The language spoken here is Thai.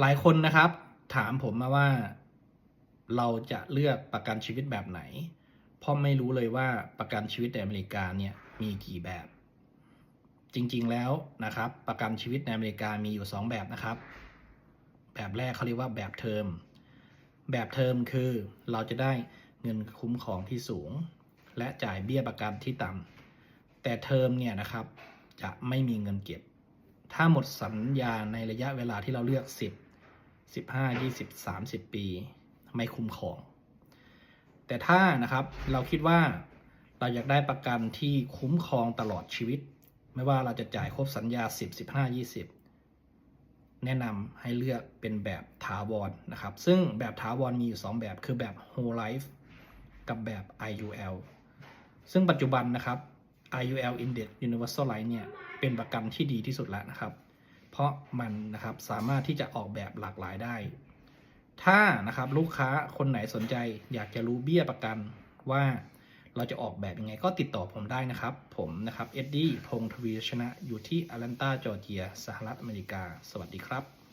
หลายคนนะครับ ถามผมมาว่า เราจะเลือกประกันชีวิตแบบไหนเพราะไม่รู้เลยว่าประกันชีวิตในอเมริกาเนี่ยมีกี่แบบ จริงๆแล้วนะครับ ประกันชีวิตในอเมริกามีอยู่ 2 แบบนะครับ แบบแรกเขาเรียกว่าแบบเทอมแบบเทอมคือเราจะได้เงินคุ้มครองที่สูง และจ่ายเบี้ยประกันที่ต่ำแต่เทอมเนี่ยนะครับจะไม่มีเงินเก็บ ถ้าหมดสัญญาในระยะเวลาที่เราเลือก 10 15 20 30 ปีไม่คุ้มครอง แต่ถ้านะครับเราคิดว่าเราอยากได้ประกันที่คุ้มครองตลอดชีวิต ไม่ว่าเราจะจ่ายครบสัญญา 10 15 20 แนะนำให้เลือกเป็นแบบถาวรนะครับ ซึ่งแบบถาวรมีอยู่ 2 แบบคือแบบ whole life กับแบบ IUL ซึ่งปัจจุบันนะครับ IUL Index Universal Life เนี่ยเป็นประกันที่ดีที่สุดแล้วนะครับ ราะมันนะครับสามารถที่จะออกแบบหลากหลายได้ ถ้านะครับลูกค้าคนไหนสนใจ อยากจะรู้เบี้ยประกันว่าเราจะออกแบบยังไงก็ติดต่อผมได้นะครับ ผมนะครับเอ็ดดี้พงศ์ทวีชนะอยู่ที่อารันตาจอร์เจีย สหรัฐอเมริกา สวัสดีครับ